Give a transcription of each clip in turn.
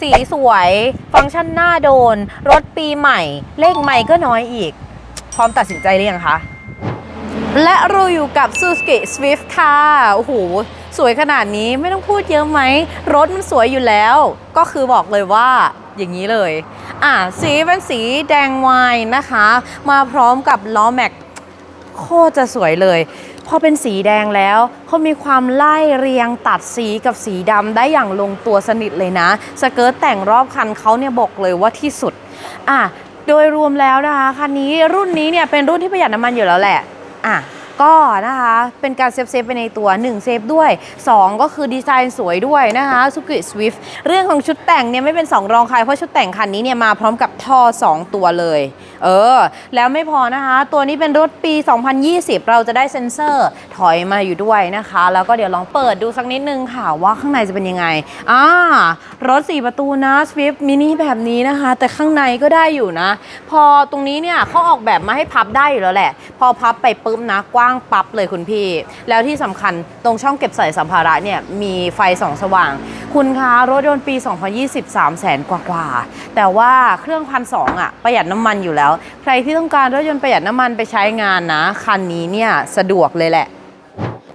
สีสวย ฟังก์ชันหน้าโดน รถปีใหม่ เลขใหม่ก็น้อยอีก พร้อมตัดสินใจหรือยังคะ และเราอยู่กับ Suzuki Swift ค่ะ โอ้โห สวยขนาดนี้ไม่ต้องพูดเยอะไหม รถมันสวยอยู่แล้ว ก็คือบอกเลยว่าอย่างนี้เลย อะ สีเป็นสีแดงไวน์นะคะ มาพร้อมกับล้อแม็กโคตรจะสวยเลย พอเป็นสีแดงแล้วเขามีความไล่เรียงตัดสีกับสีดำได้อย่างลงตัวสนิทเลยนะ สเกิร์ตแต่งรอบคันเขาเนี่ยบอกเลยว่าที่สุดอะโดยรวมแล้วนะคะคันนี้รุ่นนี้เนี่ยเป็นรุ่นที่ประหยัดน้ำมันอยู่แล้วแหละอะ ก็นะคะเป็นการเซฟเซฟไปในตัว 1 เซฟด้วย 2 ก็คือดีไซน์สวยด้วยนะคะสุกิสวิฟเรื่องของชุดแต่งเนี่ยไม่เป็น 2 รองใครเพราะชุดแต่งคันนี้เนี่ยมาพร้อมกับท่อ 2 ตัวเลย เออ แล้วไม่พอนะคะ ตัวนี้เป็นรถปี 2020 เราจะได้เซ็นเซอร์ถอยมาอยู่ด้วยนะคะ แล้วก็เดี๋ยวลองเปิดดูสักนิดนึงค่ะว่าข้างในจะเป็นยังไงอ่ารถ 4 ประตูนะ Swift Mini แบบนี้นะคะ แต่ข้างในก็ได้อยู่นะ พอตรงนี้เนี่ยเขาออกแบบมาให้พับได้อยู่แล้วแหละ พอพับไปปุ๊บนะกว้างปั๊บเลยคุณพี่ แล้วที่สำคัญตรงช่องเก็บใส่สัมภาระเนี่ยมีไฟส่องสว่าง คุณคะรถยนต์ปี 2023แสนกว่าๆแต่ว่าเครื่องพันสองอะประหยัดน้ำมันอยู่แล้ว ใครที่ต้องการรถยนต์ประหยัดน้ำมันไปใช้งานนะ คันนี้เนี่ยสะดวกเลยแหละ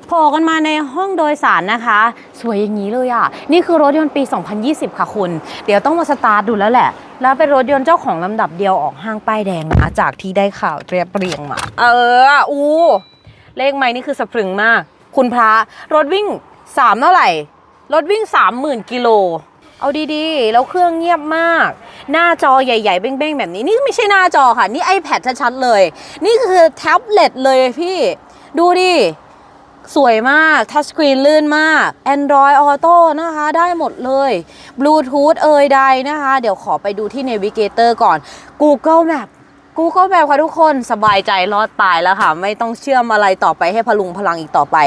โผล่กันมาในห้องโดยสารนะคะ สวยอย่างนี้เลยอะ นี่คือรถยนต์ปี 2020 ค่ะคุณ เดี๋ยวต้องมาสตาร์ทดูแล้วแหละ แล้วเป็นรถยนต์เจ้าของลำดับเดียวออกห้างป้ายแดงนะจากที่ได้ข่าวเรียบเรียงมา เออ อู้ เลขไม้นี่คือสะพรึงมาก คุณพระรถวิ่ง3เท่าไหร่ รถวิ่ง30,000กิโล เอาดีๆ แล้วเครื่องเงียบมาก หน้าจอใหญ่ๆ เบ้งๆ แบบนี้ นี่ไม่ใช่หน้าจอค่ะ นี่ iPad ชัดๆเลย นี่คือแท็บเล็ตเลยพี่ ดูดิ สวยมาก ทัชสกรีนลื่นมาก Android Auto นะคะ ได้หมดเลย Bluetooth เอ่ยใดนะคะ เดี๋ยวขอไปดูที่ Navigator ก่อน Google Map Google Map ค่ะทุกคนสบายใจรอดตายแล้วค่ะ ไม่ต้องเชื่อมอะไรต่อไปให้พลุงพลังอีกต่อไป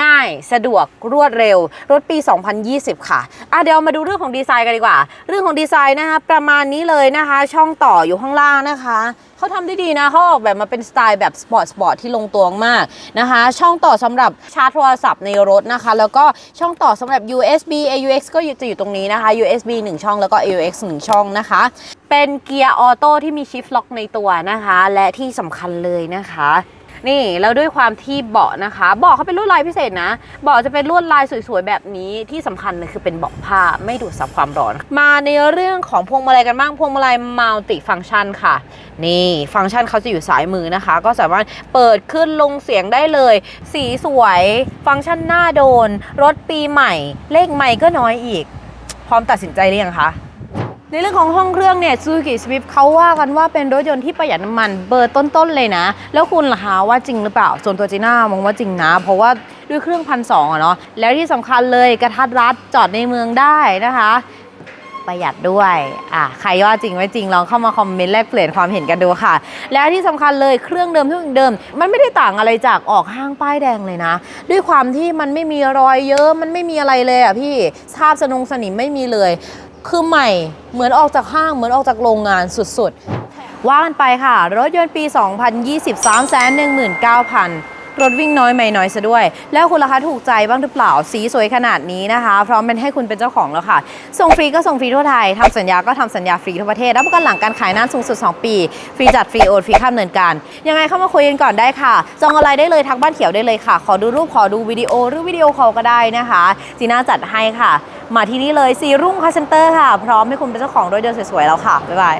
ง่าย สะดวกรวดเร็ว รถปี 2020 ค่ะอะเดี๋ยวมาดูเรื่องของดีไซน์กันดีกว่า เรื่องของดีไซน์นะคะประมาณนี้เลยนะคะ ช่องต่ออยู่ข้างล่างนะคะเขาทำได้ดีนะเขาออกแบบมาเป็นสไตล์แบบสปอร์ตสปอร์ตที่ลงตัวมากนะคะ ช่องต่อสำหรับชาร์จโทรศัพท์ในรถนะคะ แล้วก็ช่องต่อสำหรับ USB AUX ก็จะอยู่ตรงนี้นะคะ USB 1 ช่องแล้วก็ AUX 1 ช่องนะคะ เป็นเกียร์ออโต้ที่มีชิฟล็อกในตัวนะคะ และที่สำคัญเลยนะคะ นี่แล้วด้วยความที่เบาะนะคะเบาะเขาเป็นลวดลายพิเศษนะเบาะจะเป็นลวดลายสวยๆแบบนี้ที่สำคัญเลยคือเป็นเบาะผ้าไม่ดูดซับความร้อน มาในเรื่องของพวงมาลัยกันบ้างพวงมาลัยมัลติฟัง c t ชันค่ะ นี่ฟังก์ชันเขาจะอยู่ซ้ายมือนะคะ ก็สามารถเปิดขึ้นลงเสียงได้เลย สีสวย ฟังก์ชันหน้าโดน รถปีใหม่ เลขใหม่ก็น้อยอีก พร้อมตัดสินใจหรือยังคะ ในเรื่องของห้องเครื่องเนี่ยซูซูกิสวิฟเขาว่ากันว่าเป็นรถยนต์ที่ประหยัดน้ำมันเบอร์ต้นๆเลยนะ แล้วคุณล่ะคะว่าจริงหรือเปล่า ส่วนตัวจีน่ามองว่าจริงนะ เพราะว่าด้วยเครื่องพันสองอะเนาะแล้วที่สำคัญเลยกระทัดรัดจอดในเมืองได้นะคะ ประหยัดด้วยอะใครว่าจริงไม่จริงลองเข้ามาคอมเมนต์แลกเปลี่ยนความเห็นกันดูค่ะ แล้วที่สำคัญเลยเครื่องเดิมทุกอย่างเดิม มันไม่ได้ต่างอะไรจากออกห้างป้ายแดงเลยนะ ด้วยความที่มันไม่มีรอยเยอะมันไม่มีอะไรเลยอะพี่สภาพสนงสนิมไม่มีเลย คือใหม่เหมือนออกจากห้างเหมือนออกจากโรงงานสุดๆว่ากันไปค่ะ รถยนต์ปี 2023 19,000 รถวิ่งน้อยไม่น้อยซะด้วย แล้วคุณล่ะคะถูกใจบ้างหรือเปล่าสีสวยขนาดนี้นะคะ พร้อมเป็นให้คุณเป็นเจ้าของแล้วค่ะ ส่งฟรีก็ส่งฟรีทั่วไทยทำสัญญาก็ทำสัญญาฟรีทั่วประเทศรับประกันหลังการขายนานสูงสุด 2 ปี ฟรีจัดฟรีโอนฟรีค่าดำเนินการ ยังไงเข้ามาคุยกันก่อนได้ค่ะ จองอะไรได้เลยทักบ้านเขียวได้เลยค่ะ ขอดูรูปขอดูวิดีโอหรือวิดีโอคอลก็ได้นะคะจีน่าจัดให้ค่ะ มาที่นี่เลยซีรุ่งคาเซนเตอร์ค่ะ พร้อมให้คุณเป็นเจ้าของรถยนต์สวยๆแล้วค่ะบ๊ายบาย